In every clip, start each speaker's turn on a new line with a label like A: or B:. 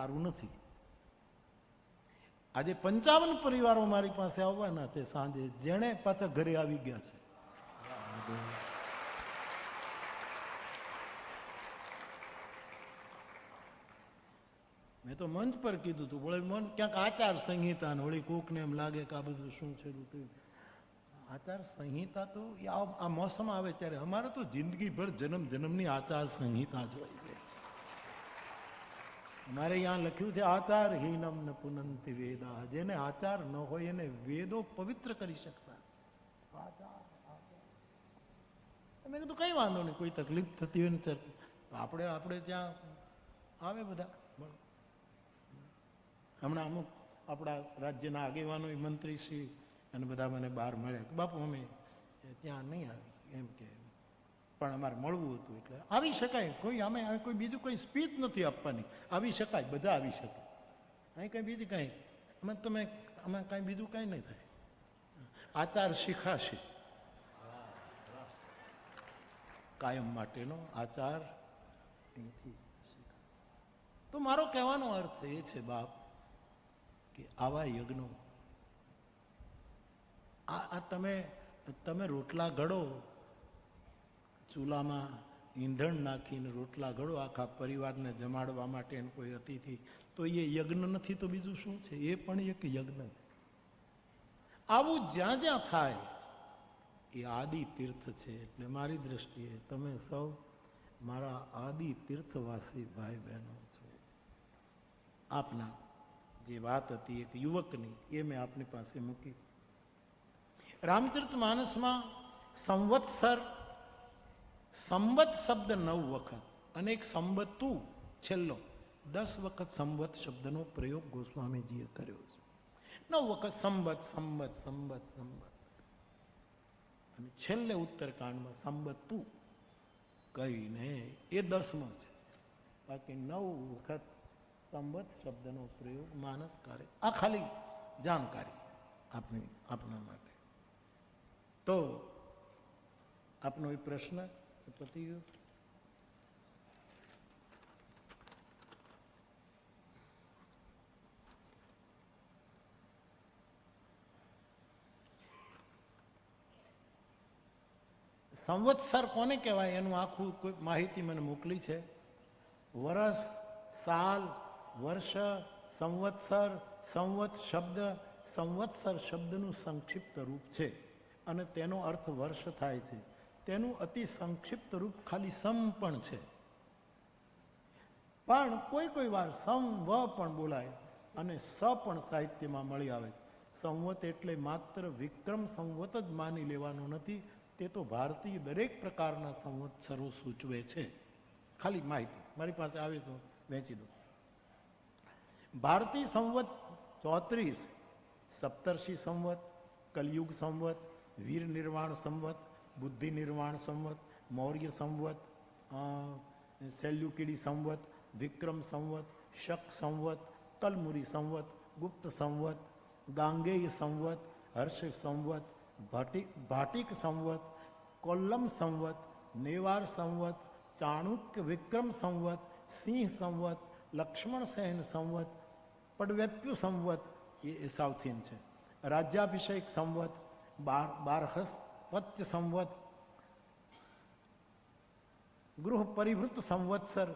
A: સારું નથી. આજે પંચાવન પરિવારો મારી પાસે આવવાના છે સાંજે, જેણે પાછા ઘરે આવી ગયા છે. મેં તો મંચ પર કીધું હતું, વળી મન ક્યાંક આચાર સંહિતા ને વળી કોકને એમ લાગે કે આ બધું શું છે આચાર સંહિતા તો આ મોસમ આવે ત્યારે અમારે તો જિંદગીભર જન્મ જન્મની આચાર સંહિતા જ હોય છે. અમારે અહીંયા લખ્યું છે, આચાર હીનમ ન પુનંતિ વેદા. જેને આચાર ન હોય એને વેદો પવિત્ર કરી શકતા. મેં કીધું, કઈ વાંધો નહીં, કોઈ તકલીફ થતી હોય ને આપણે આપણે ત્યાં આવે બધા. હમણાં અમુક આપણા રાજ્યના આગેવાનો મંત્રી શ્રી, અને બધા મને બહાર મળ્યા બાપુ, અમે ત્યાં નહીં આવી. એમ કે પણ અમારે મળવું હતું એટલે આવી શકાય. કોઈ અમે કોઈ બીજું કોઈ સ્પીચ નથી આપવાની. આવી શકાય, બધા આવી શકે. અહીં કંઈ બીજું કાંઈ અમે તમે અમે કાંઈ બીજું કાંઈ નહીં થાય. આચાર શીખાશે. કાયમ માટેનો આચાર તો મારો કહેવાનો અર્થ એ છે, બાપ, કે આવા યજ્ઞો આ તમે તમે રોટલા ઘડો ચૂલામાં ઈંધણ નાખીને રોટલા ઘડો આખા પરિવારને જમાડવા માટે એને કોઈ અતિથિ. તો એ યજ્ઞ નથી, તો બીજું શું છે? એ પણ એક યજ્ઞ છે. આવું જ્યાં જ્યાં થાય, એ આદિ તીર્થ છે. એટલે મારી દ્રષ્ટિએ તમે સૌ મારા આદિ તીર્થવાસી ભાઈ બહેનો છો. આપના જે વાત હતી એક યુવકની, એ મેં આપની પાસે મૂકી. રામચરિત માનસમાં સંવત્સર સંવત શબ્દ નવ વખત અને એક સંવતું છેલ્લો. દસ વખત સંવત શબ્દનો પ્રયોગ ગોસ્વામીજીએ કર્યો છે. નવ વખત સંવત સંવત સંવત સંવત. અને છેલ્લે ઉત્તરકાંડમાં સંવતું કહીને એ દસમો છે. બાકી નવ વખત સંવત શબ્દનો પ્રયોગ માનસ કરે આ ખાલી જાણકારી આપની, આપના માટે. તો આપનો એ પ્રશ્ન પતી ગયો. સંવત્સર કોને કહેવાય? એનું આખું કોઈ માહિતી મને મોકલી છે. વરસ, સાલ, વર્ષ, સંવત્સર, સંવત શબ્દ. સંવત્સર શબ્દનું સંક્ષિપ્ત રૂપ છે અને તેનો અર્થ વર્ષ થાય છે. તેનું અતિ સંક્ષિપ્ત રૂપ ખાલી સમ પણ છે. પણ કોઈ કોઈ વાર સમ, વ પણ બોલાય અને સ પણ સાહિત્યમાં મળી આવે. સંવત એટલે માત્ર વિક્રમ સંવત જ માની લેવાનું નથી, તે તો ભારતીય દરેક પ્રકારના સંવત્સરો સૂચવે છે. ખાલી માહિતી. મારી પાસે આવે તો વહેંચી દો ભારતીય સંવત ચોત્રીસ, સપ્તર્ષિ સંવત, કલયુગ સંવત, વીર નિર્વાણ સંવત બુદ્ધિ નિર્વાણ સંવત મૌર્ય સંવત અ, સેલ્યુકિડી સંવત વિક્રમ સંવત શક સંવત કલમુરી સંવત ગુપ્ત સંવત ગાંગેય સંવત હર્ષ સંવત ભાટિક ભાટિક સંવત કોલ્લમ સંવત નેવાર સંવત ચાણુક્ય વિક્રમ સંવત સિંહ સંવત લક્ષ્મણ સેન સંવત પડવેપ્યુ સંવત એ એ સાઉથ ઇન્ડ છે રાજ્યાભિષેક સંવત બાર બારહસ પત્ય સંવત ગૃહ પરિવૃત સંવત્સર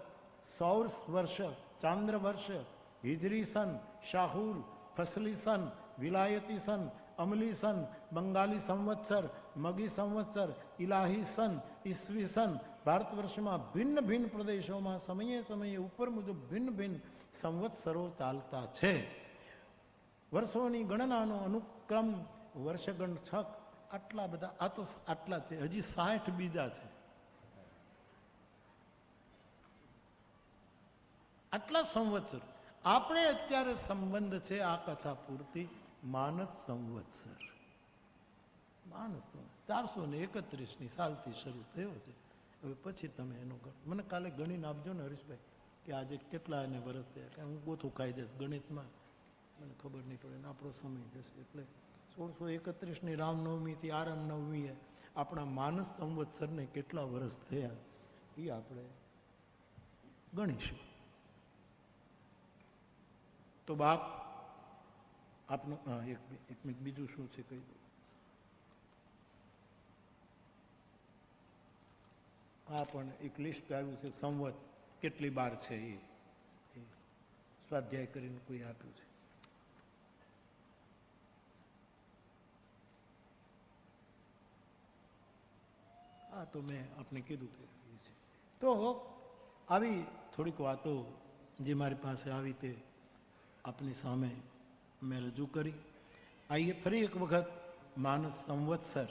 A: સૌર વર્ષ ચાંદ્ર વર્ષ હિજરી સન શાહુર ફસલી સન વિલાયતી સન અમલી સન બંગાળી સંવત્સર મગી સંવત્સર ઇલાહી સન ઈસવી સન ભારત વર્ષમાં ભિન્ન ભિન્ન પ્રદેશોમાં સમયે સમયે ઉપર મુજબ ભિન્ન ભિન્ન સંવત્સરો ચાલતા છે વર્ષોની ગણનાનો અનુક્રમ વર્ષગણ છક આટલા બધા, આ તો આટલા છે, હજી સાઠ બીજા છે. આટલા સંવત્સર. આપણે અત્યારે સંબંધ છે આ કથા પૂરતી માનસ સંવત્સર. માનસ ચારસો ને એકત્રીસની સાલથી શરૂ થયો છે. હવે પછી તમે એનો મને કાલે ગણીને આપજો ને હરીશભાઈ, કે આજે કેટલા એને વરસ થયા, કે હું ગોથું ખાઈ જઈશ ગણિતમાં. મને ખબર નહીં પડે ને આપણો સમય જશે એટલે સોળસો એકત્રીસની રામનવમીથી આરામનવમીએ આપણા માનસ સંવત્સરને કેટલા વર્ષ થયા એ આપણે ગણીશું. તો બાપ, આપનું એક એક મિનિટ, બીજું શું છે કહી દઉં. આ પણ એક લિસ્ટ આવ્યું છે, સંવત કેટલી બાર છે એ સ્વાધ્યાય કરીને કોઈ આપ્યું છે. હા તો મેં આપને કીધું કે તો આવી થોડીક વાતો જે મારી પાસે આવી તે આપની સામે મેં રજૂ કરી. આઈએ ફરી એક વખત માનસ સંવત્સર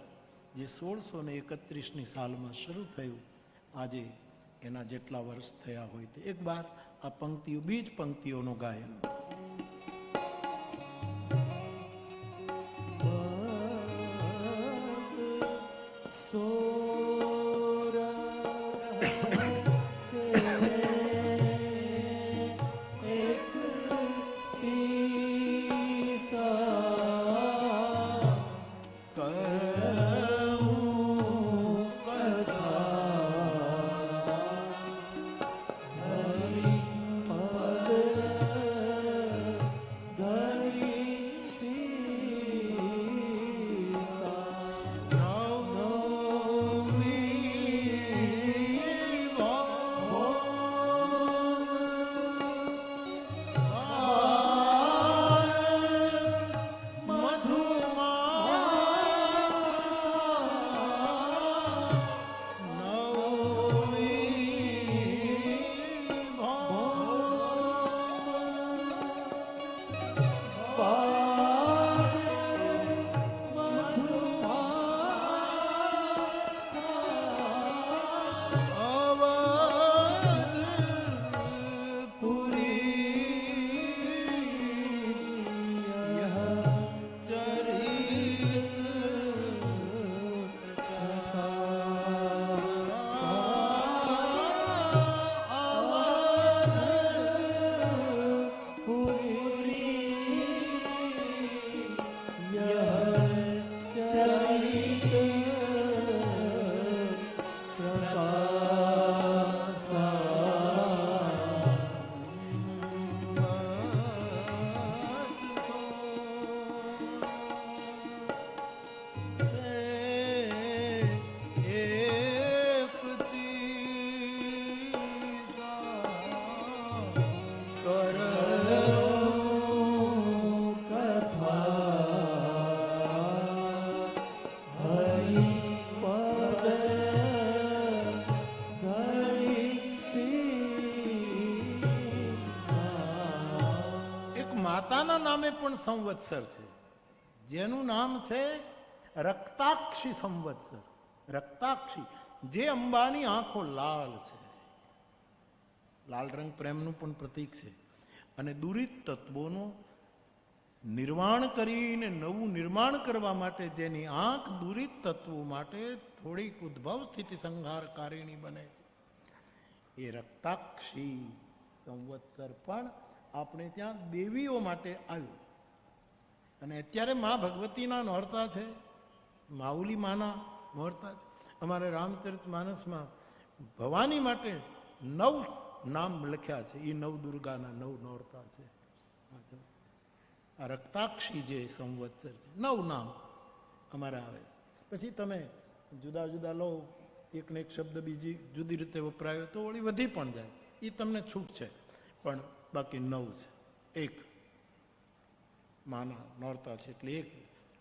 A: જે સોળસો ને એકત્રીસની સાલમાં શરૂ થયું, આજે એના જેટલા વર્ષ થયા હોય તે. એક બાર આ પંક્તિઓ, બીજ પંક્તિઓનો ગાયન. પણ સંવત્સર છે. જેનું નામ છે રક્તાક્ષી સંવત્સર. રક્તાક્ષી. જે અંબાની આંખો લાલ છે. લાલ રંગ પ્રેમનું પણ પ્રતીક છે. અને દુરિત તત્વોનું નિર્માણ કરીને નવું નિર્માણ કરવા માટે જેની આંખ દુરિત તત્વો માટે થોડીક ઉદ્ભવ સ્થિતિ સંહારકારીણી બને છે. એ રક્તાક્ષી સંવત્સર પણ આપણે ત્યાં દેવીઓ માટે આવ્યું. અને અત્યારે મા ભગવતીના નોરતા છે, માઉલી માના નોરતા છે. અમારે રામચરિત માનસમાં ભવાની માટે નવ નામ લખ્યા છે. એ નવ દુર્ગાના નવ નોરતા છે. આ રક્તાક્ષી જે સંવત્સર છે, નવ નામ અમારે આવે પછી તમે જુદા જુદા લો, એકને એક શબ્દ બીજી જુદી રીતે વપરાયો તો વળી વધી પણ જાય. એ તમને છૂટ છે, પણ બાકી નવ છે. એક માના નોરતા છે એટલે એક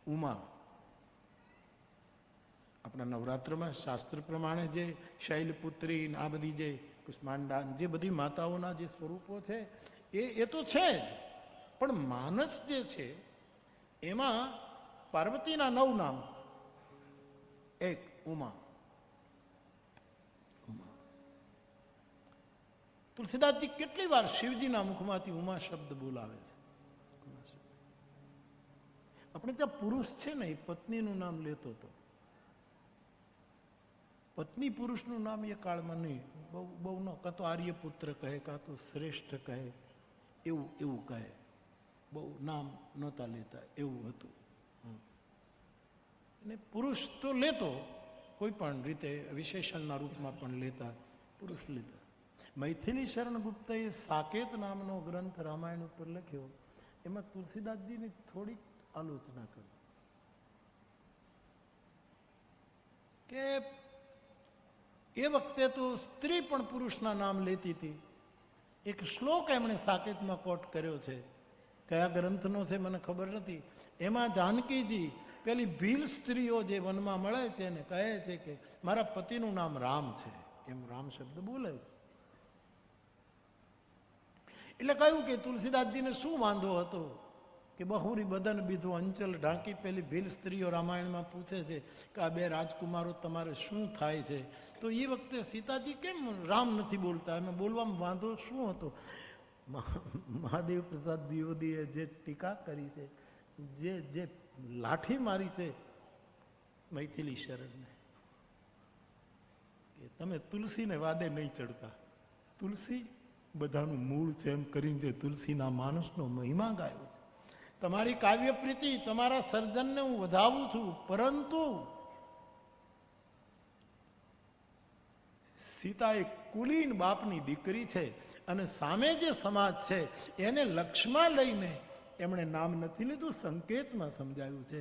A: ઉમા આપણા નવરાત્રમાં શાસ્ત્ર પ્રમાણે જે શૈલપુત્રી આ બધી જે કુષ્માંડા જે બધી માતાઓના જે સ્વરૂપો છે, એ એ તો છે જ પણ માનસ જે છે, એમાં પાર્વતીના નવ નામ એક ઉમા. તુલસીદાસજી કેટલી વાર શિવજીના મુખમાંથી ઉમા શબ્દ બોલાવે. આપણે ત્યાં પુરુષ છે ને, એ પત્નીનું નામ લેતો હતો. પત્ની પુરુષનું નામ એ કાળમાં નહીં. બહુ બહુ ન, કાં તો આર્યપુત્ર કહે, કાં તો શ્રેષ્ઠ કહે, એવું એવું કહે. બહુ નામ નહોતા લેતા, એવું હતું. અને પુરુષ તો લેતો, કોઈ પણ રીતે વિશેષણના રૂપમાં પણ લેતા, પુરુષ લેતા. મૈથિલી શરણ ગુપ્તએ સાકેત નામનો ગ્રંથ રામાયણ ઉપર લખ્યો. એમાં તુલસીદાસજીની થોડીક આલોચના કરી. કે એ વખતે તો સ્ત્રી પણ પુરુષના નામ લેતી હતી. એક શ્લોક એમણે સાકેતમાં કોટ કર્યો છે. કયા ગ્રંથનો છે મને ખબર નથી. એમાં જાનકીજી પેલી ભીલ સ્ત્રીઓ જે વનમાં મળે છે ને કહે છે કે મારા પતિનું નામ રામ છે. એમ રામ શબ્દ બોલે છે. એટલે કહ્યું કે તુલસીદાસજીને શું વાંધો હતો? કે બહુરી બદન બીધું અંચલ ઢાંકી પેલી ભીલ સ્ત્રીઓ રામાયણમાં પૂછે છે કે આ બે રાજકુમારો તમારે શું થાય છે? તો એ વખતે સીતાજી કેમ રામ નથી બોલતા? એમાં બોલવામાં વાંધો શું હતો? મહાદેવ પ્રસાદ દ્વિવેદીએ જે ટીકા કરી છે, જે જે લાઠી મારી છે, મૈથિલી શરણને, કે તમે તુલસીને વાદે નહીં ચડતા. તુલસી બધાનું મૂળ છે એમ કરીને જે તુલસીના માણસનો મહિમા ગાયો. તમારી કાવ્ય પ્રીતિ તમારા સર્જનને હું વધાવું છું, પરંતુ સીતા એક કુલીન બાપની દીકરી છે અને સામે જે સમાજ છે, એને લક્ષમાં લઈને એમણે નામ નથી લીધું, સંકેતમાં સમજાવ્યું છે.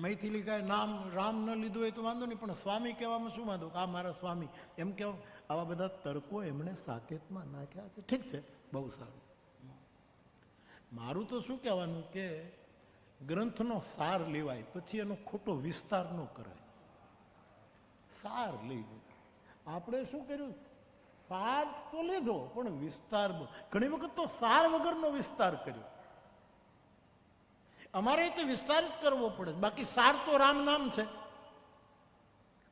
A: મૈથિલી કાંઈ નામ રામ ન લીધું હોય તો વાંધો નહીં, પણ સ્વામી કહેવામાં શું વાંધો? આ મારા સ્વામી. એમ કહેવા આવા બધા તર્કો એમણે સાકેતમાં નાખ્યા છે. ઠીક છે, બહુ સારું. મારું તો શું કહેવાનું કે ગ્રંથનો સાર લેવાય, પછી એનો ખોટો વિસ્તાર ન કરાય. સાર લઈ લો આપણે શું કર્યું? સાર તો લીધો, પણ વિસ્તાર ઘણી વખત તો સાર વગરનો વિસ્તાર કર્યો. અમારે તે વિસ્તાર જ કરવો પડે. બાકી સાર તો રામ નામ છે.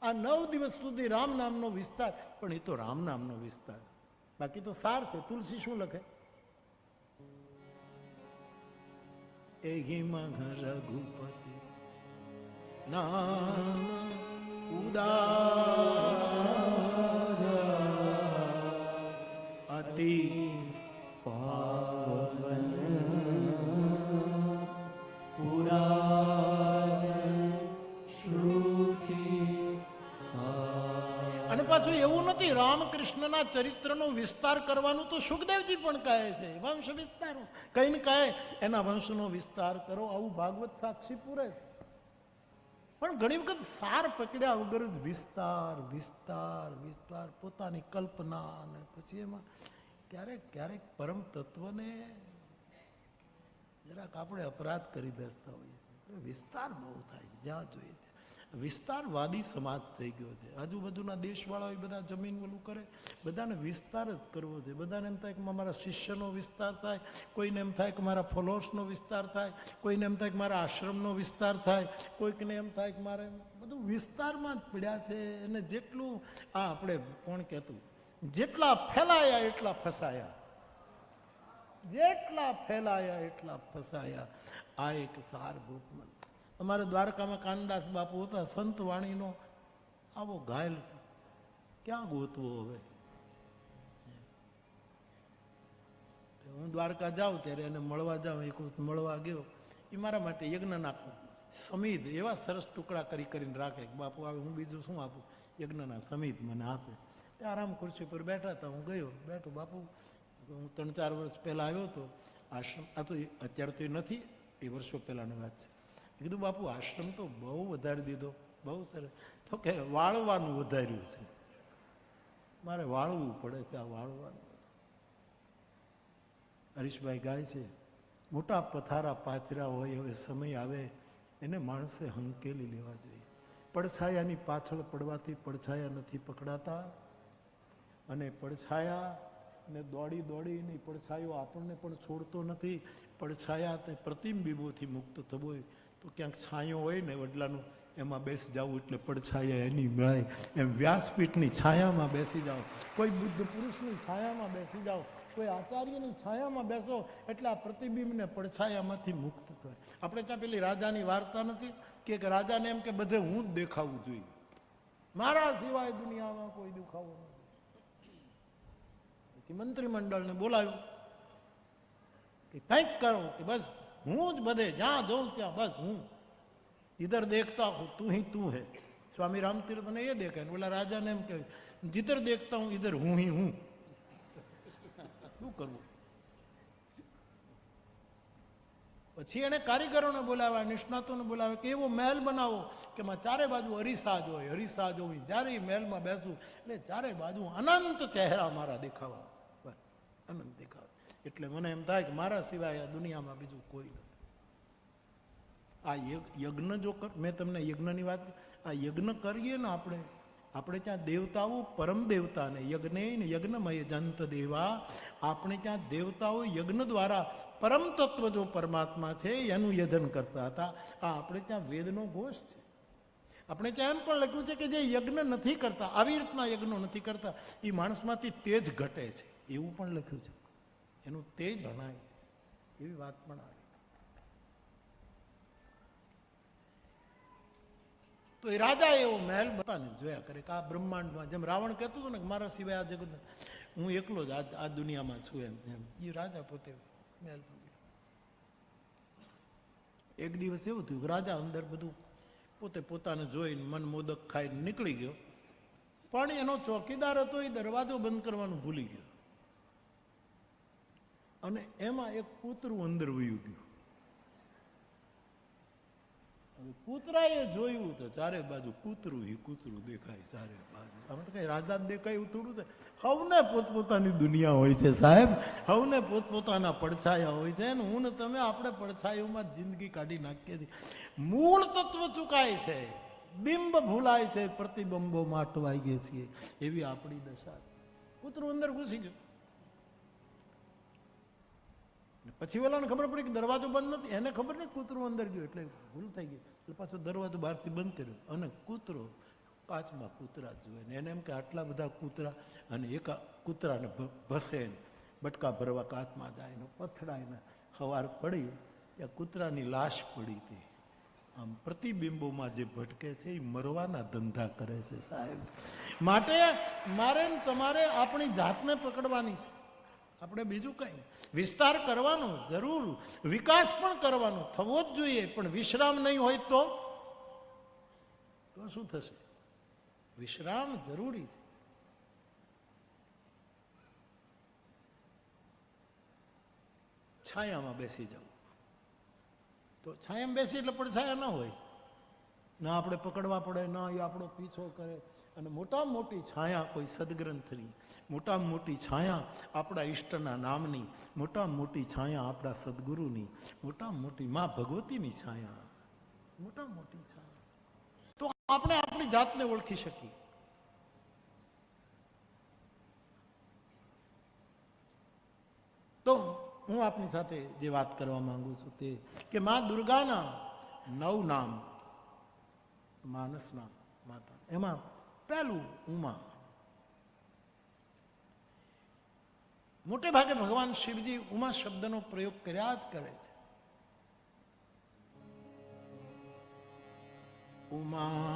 A: આ નવ દિવસ સુધી રામ નામનો વિસ્તાર, પણ એ તો રામ નામનો વિસ્તાર. બાકી તો સાર છે. તુલસી શું લખે? એહીમાં રઘુપતિ નામ ઉદાર અતિ પાછું એવું નથી, રામકૃષ્ણના ચરિત્રનો વિસ્તાર કરવાનું તો સુખદેવજી પણ કહે છે. વંશ વિસ્તારો. કઈ ને કહે, એના વંશનો વિસ્તાર કરો. આવું ભાગવત સાક્ષી પૂરે છે. પણ ઘણી વખત સાર પકડ્યા વગર જ વિસ્તાર વિસ્તાર વિસ્તાર, પોતાની કલ્પના અને પછી એમાં ક્યારેક ક્યારેક પરમ તત્વને જરાક આપણે અપરાધ કરી બેસતા હોઈએ વિસ્તાર બહુ થાય છે, જ્યાં જોઈએ વિસ્તારવાદી સમાજ થઈ ગયો છે. આજુબાજુના દેશવાળા બધા જમીન ઓલું કરે. બધાને વિસ્તાર જ કરવો છે. બધાને એમ થાય કે મારા શિષ્યનો વિસ્તાર થાય, કોઈને એમ થાય કે મારા ફોલોઅર્સનો વિસ્તાર થાય, કોઈને એમ થાય કે મારા આશ્રમનો વિસ્તાર થાય, કોઈકને એમ થાય કે મારે બધું વિસ્તારમાં જ પડ્યા છે. અને જેટલું આ આપણે કોણ કહેતું? જેટલા ફેલાયા એટલા ફસાયા. જેટલા ફેલાયા એટલા ફસાયા. આ એક સારભૂત મંત્ર અમારે દ્વારકામાં કાનદાસ બાપુ હતા, સંત વાણીનો આવો ઘાયલ ક્યાં ગોતવો હવે? હું દ્વારકા જાઉં ત્યારે એને મળવા જાઉં, એક મળવા ગયો. એ મારા માટે યજ્ઞ નાખું સમીદ એવા સરસ ટુકડા કરી કરીને રાખે બાપુ આવે હું બીજું શું આપું? યજ્ઞના સમીદ મને આપે. આરામ ખુરશી પર બેઠા હતા. હું ગયો. બેઠો, બાપુ, હું ત્રણ ચાર વર્ષ પહેલાં આવ્યો હતો. આશ્રમ, આ તો અત્યારે તો એ નથી, એ વર્ષો પહેલાંની વાત છે. કીધું, બાપુ, આશ્રમ તો બહુ વધારી દીધો, બહુ સરસ. તો કે, વાળવાનું વધાર્યું છે. મારે વાળવું પડે છે આ વાળવાનું. હરીશભાઈ ગાય છે, મોટા પથારા પાથરા હોય, હવે સમય આવે, એને માણસે હંકેલી લેવા જોઈએ. પડછાયાની પાછળ પડવાથી પડછાયા નથી પકડાતા અને પડછાયા ને દોડી દોડીને પડછાયો આપણને પણ છોડતો નથી. પડછાયા તે પ્રતિબિંબોથી મુક્ત થવો હોય તો ક્યાંક છાંયો હોય ને વડલાનું, એમાં બેસી જવું એટલે પડછાયા એની મળે એમ વ્યાસપીઠની છાયામાં બેસી જાઓ કોઈ બુદ્ધ પુરુષની છાયામાં બેસી જાઓ કોઈ આચાર્યની છાયામાં બેસો એટલે આ પ્રતિબિંબને પડછાયામાંથી મુક્ત થાય. આપણે ત્યાં પેલી રાજાની વાર્તા નથી કે એક રાજાને એમ કે બધે હું જ દેખાવું જોઈએ. મારા સિવાય દુનિયામાં કોઈ દેખાવો નથી પછી મંત્રીમંડળને બોલાવ્યું કે કંઈક કરો કે બસ. હું જ બધે જ્યાં જોઉં ત્યાં બસ હું. જીધર દેખતા હું, તું હી તું હે. સ્વામી રામતીર્થને એ દેખાય ને ઓલા રાજાને એમ કહે જીધર દેખતા હું, ઈધર હું હી હું. શું કરવું? પછી એને કારીગરોને બોલાવ્યા નિષ્ણાતોને બોલાવ્યા કે એવો મહેલ બનાવો કે માં ચારે બાજુ હરીસાજ હોય હરીસાજ હોય. જ્યારે મહેલમાં બેસું, એટલે ચારે બાજુ અનંત ચહેરા મારા દેખાવા. અનંત દેખાવા. એટલે મને એમ થાય કે મારા સિવાય આ દુનિયામાં બીજું કોઈ નથી. આ યજ્ઞ- જો મેં તમને યજ્ઞની વાત આ યજ્ઞ કરીએ ને આપણે આપણે ત્યાં દેવતાઓ, પરમ દેવતાને, યજ્ઞ ને યજ્ઞમય જંત દેવા, આપણે ત્યાં દેવતાઓ યજ્ઞ દ્વારા પરમ તત્વ જો પરમાત્મા છે, એનું યજન કરતા હતા. આ આપણે ત્યાં વેદનો ઘોષ છે. આપણે ત્યાં એમ પણ લખ્યું છે કે જે યજ્ઞ નથી કરતા, આવી રીતના યજ્ઞો નથી કરતા એ માણસમાંથી તેજ ઘટે છે. એવું પણ લખ્યું છે. એનું તેજ હણાય છે. એવી વાત પણ આવી. તો એ રાજા એવો મહેલ બતાને જોયા કરે કે આ બ્રહ્માંડમાં, જેમ રાવણ કહેતો હતો ને મારા સિવાય આ જગત હું એકલો જ આ દુનિયામાં છું એમ એમ. એ રાજા પોતે મહેલ એક દિવસ એવું થયું રાજા અંદર બધું પોતે પોતાને જોઈને મન મોદક ખાઈને નીકળી ગયો. પણ એનો ચોકીદાર હતો, એ દરવાજો બંધ કરવાનું ભૂલી ગયો. અને એમાં એક કૂતરું અંદર વયું ગયું. કૂતરાએ જોયું તો ચારે બાજુ કૂતરું ઈ કૂતરું દેખાય ચારે બાજુ. આમાં તો કઈ રાજા દેખાય થોડું છે. હવને પોતપોતાની દુનિયા હોય છે સાહેબ. હવને પોતપોતાના પડછાયા હોય છે ને હું ને તમે આપણે પડછાયોમાં જિંદગી કાઢી નાખીએ છીએ. મૂળ તત્વ ચૂકાય છે. બિંબ ભૂલાય છે. પ્રતિબંબો માટવાઈએ છીએ. એવી આપણી દશા છે. કૂતરું અંદર ઘૂસી ગયું ને પછી ઓલાને ખબર પડી કે દરવાજો બંધ નથી. એને ખબર નહીં કૂતરું અંદર ગયું. એટલે ભૂલ થઈ ગઈ. એટલે પાછો દરવાજો બહારથી બંધ કર્યો. અને કૂતરો કાચમાં કૂતરા જ જોવે. ને એને એમ કે આટલા બધા કૂતરા અને એક કૂતરાને ભસે બટકા ભરવા કાચમાં જાય ને પથડાઈને સવાર પડી. એ કૂતરાની લાશ પડી હતી. આમ પ્રતિબિંબોમાં જે ભટકે છે, એ મરવાના ધંધા કરે છે સાહેબ. માટે મારે તમારે આપણી જાતને પકડવાની છે. આપણે બીજું કંઈ વિસ્તાર કરવાનો જરૂર, વિકાસ પણ કરવાનો, થવો જ જોઈએ. પણ વિશ્રામ નહીં હોય તો? શું થશે? વિશ્રામ જરૂરી છે. છાયામાં બેસી જવું. તો છાયામાં બેસી એટલે પડછાયા ન હોય. ના આપણે પકડવા પડે, ના એ આપણો પીછો કરે. અને મોટામાં મોટી છાયા કોઈ સદગ્રંથની મોટામાં મોટી છાયા આપણા ઈષ્ટના નામની મોટામાં મોટી છાયા આપણા સદગુરુની મોટામાં મોટી મા ભગવતીની છાયા. મોટામાં મોટી છાયા. તો આપણે આપણી જાતને ઓળખી શકીએ. તો હું આપની સાથે જે વાત કરવા માંગુ છું તે કે મા દુર્ગાના નવ નામ માનસના માતા એમાં પહેલું ઉમા. મોટે ભાગે ભગવાન શિવજી ઉમા શબ્દનો પ્રયોગ કર્યા જ કરે છે. ઉમા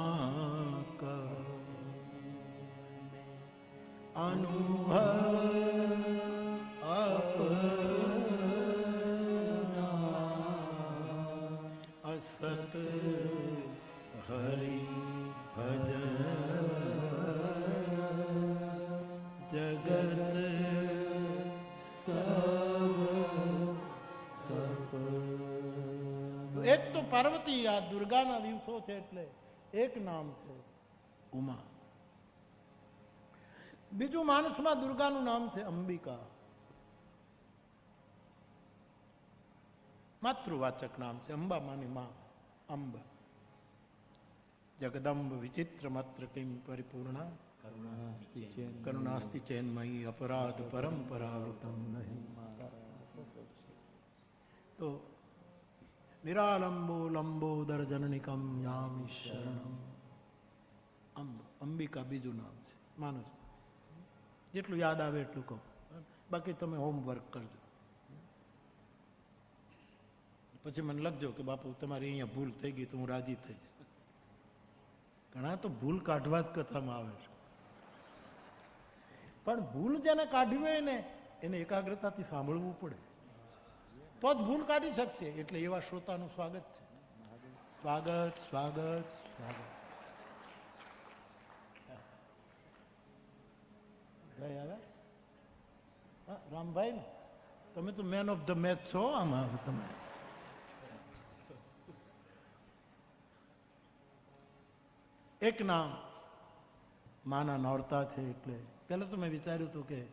A: અનુભવ પાર્વતી આ દુર્ગાના દિવસો છે એટલે એક નામ છે ઉમા બીજું માનસમાં દુર્ગાનું નામ છે અંબિકા। માતૃવાચક નામ છે અંબામાની માં અંબ જગદંબ વિચિત્ર માત્ર કિમ પરિપૂર્ણા કરુણાસ્તિ ચેન્મયી અપરાધ પરંપરાવૃતમ નહીં તો નિરાલંબો લંબોદર જનનિકમ યામ શરણમ અંબ અંબિકા બીજું નામ છે માનસ જેટલું યાદ આવે એટલું કહો બાકી તમે હોમવર્ક કરજો પછી મને લખજો કે બાપુ, તમારી અહીંયા ભૂલ થઈ ગઈ તો હું રાજી થઈશ. ઘણા તો ભૂલ કાઢવા જ કથામાં આવે છે. પણ ભૂલ જેને કાઢવી હોય ને, એને એકાગ્રતાથી સાંભળવું પડે. તો જ ભૂલ કાઢી શકશે. એટલે એવા શ્રોતાનું સ્વાગત છે. સ્વાગત સ્વાગત સ્વાગત. ભાઈ આવે? રામભાઈ ને? તમે તો મેન ઓફ ધ મેચ છો આમાં તમે. એક નામ માના નોરતા છે એટલે. પહેલાં તો મેં વિચાર્યું હતું કે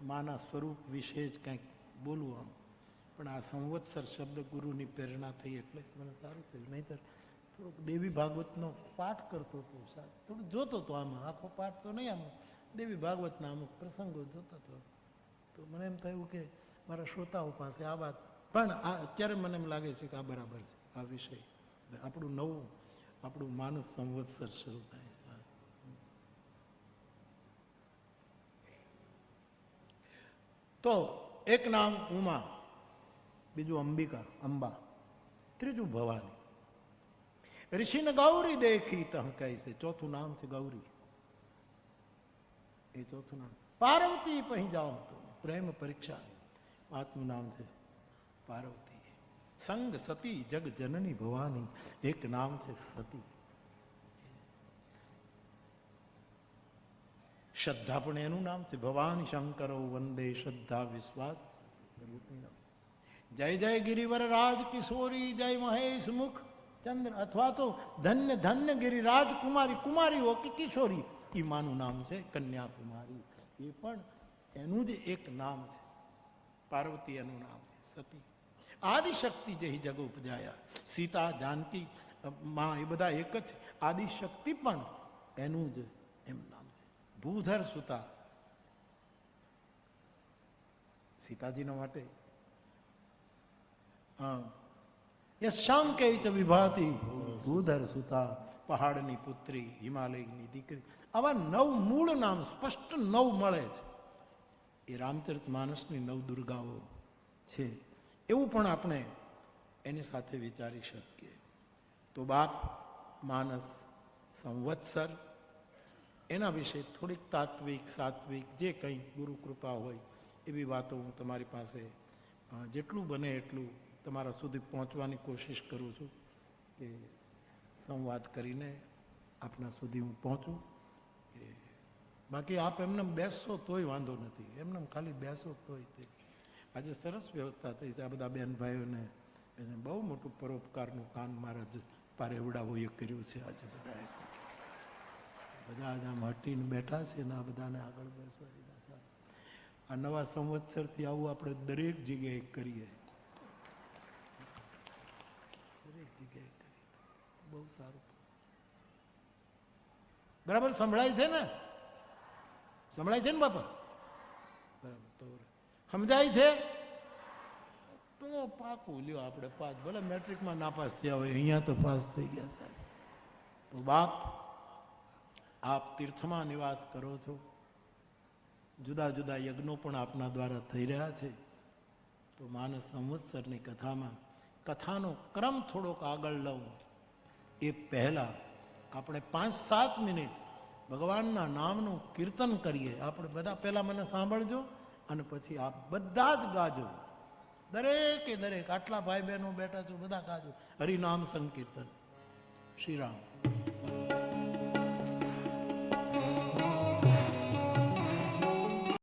A: માના સ્વરૂપ વિશે જ કંઈક બોલવું આમ. પણ આ સંવત્સર શબ્દ ગુરુની પ્રેરણા થઈ એટલે મને સારું થયું. નહીંતર થોડુંક દેવી ભાગવતનો પાઠ કરતો હતો, સાહેબ. થોડું જોતો હતો આમાં. આખો પાઠ તો નહીં આમાં. દેવી ભાગવતના અમુક પ્રસંગો જોતો હતો. તો મને એમ થયું કે મારા શ્રોતાઓ પાસે આ વાત. પણ આ અત્યારે મને એમ લાગે છે કે આ બરાબર છે, આ વિષય. આપણું નવું, આપણું માનસ સંવત્સર શરૂ થાય છે તો એક નામ ઉમા. બીજું અંબિકા અંબા ત્રીજું ભવાની ઋષિને ગૌરી દેખી તહ કહે છે ચોથું નામ છે ગૌરી એ ચોથું નામ પાર્વતી પહી જાઓ તો પ્રેમ પરીક્ષા પાંચમું નામ છે પાર્વતી સંગ સતી જગ જનની ભવાની એક નામ છે સતી શ્રદ્ધા પણ એનું નામ છે ભવાની શંકરો વંદે શ્રદ્ધા વિશ્વાસ રૂપી નામ. જય જય ગિરિવર રાજ કિશોરી જય મહેશ મુખ ચંદ્ર અથવા તો ધન્ય ધન્ય ગિરિરાજ કુમારી કુમારી હો કે કિશોરી એ માનું નામ છે કન્યાકુમારી એ પણ એનું જ એક નામ છે પાર્વતી એનું નામ છે સતી આદિશક્તિ જે જગ ઉપજાયા સીતા જાનકી અ, માં એ બધા એક જ છે આદિશક્તિ પણ એનું જ એમ નામ છે ભૂધર સુતા સીતાજીના માટે યશાંકે ચ વિભાતી ભૂધર સુતા, પહાડની પુત્રી, હિમાલયની દીકરી. આવા નવ મૂળ નામ, સ્પષ્ટ નવ મળે છે. એ રામચરિત માનસની નવ દુર્ગાઓ છે. એવું પણ આપણે એની સાથે વિચારી શકીએ. તો બાપ, માનસ, સંવત્સર, એના વિશે થોડીક તાત્વિક, સાત્વિક, જે કંઈ ગુરુ કૃપા હોય, એવી વાતો હું તમારી પાસે જેટલું બને એટલું તમારા સુધી પહોંચવાની કોશિશ કરું છું કે સંવાદ કરીને આપણા સુધી હું પહોંચું. કે બાકી આપ એમને બેસશો તોય વાંધો નથી. એમને ખાલી બેસો તોય તે. આજે સરસ વ્યવસ્થા થઈ છે આ બધા બેન ભાઈઓને એને બહુ મોટું પરોપકારનું કામ મારા જ પારેવડાઓએ કર્યું છે આજે બધાએ. બધા આજે આમ હટીને બેઠા છે ને આ બધાને આગળ બેસવા દીધા આ નવા સંવત્સરથી આવું આપણે દરેક જગ્યાએ કરીએ દરેક જગ્યાએ કરીએ બહુ સારું. બરાબર, સંભળાય છે ને? સંભળાય છે ને, બાપા? બરાબર, તો સમજાય છે? તો પાકું લ્યો આપણે પાસ ભલે મેટ્રિકમાં નાપાસ થયા હોય, અહીંયા તો પાસ થઈ ગયા સાહેબ તો બાપ, આપ તીર્થમાં નિવાસ કરો છો. જુદા જુદા યજ્ઞો પણ આપના દ્વારા થઈ રહ્યા છે. તો માનસ સંવત્સરની કથામાં કથાનો ક્રમ થોડોક આગળ લઉં. એ પહેલાં આપણે પાંચ સાત મિનિટ ભગવાનના નામનું કીર્તન કરીએ. આપણે બધા પહેલાં મને સાંભળજો અને પછી આપ બધા જ ગાજો. દરેકે દરેક. આટલા ભાઈ બહેનો બેઠા છો, બધા ગાજો. હરિનામ સંકીર્તન. શ્રી રામ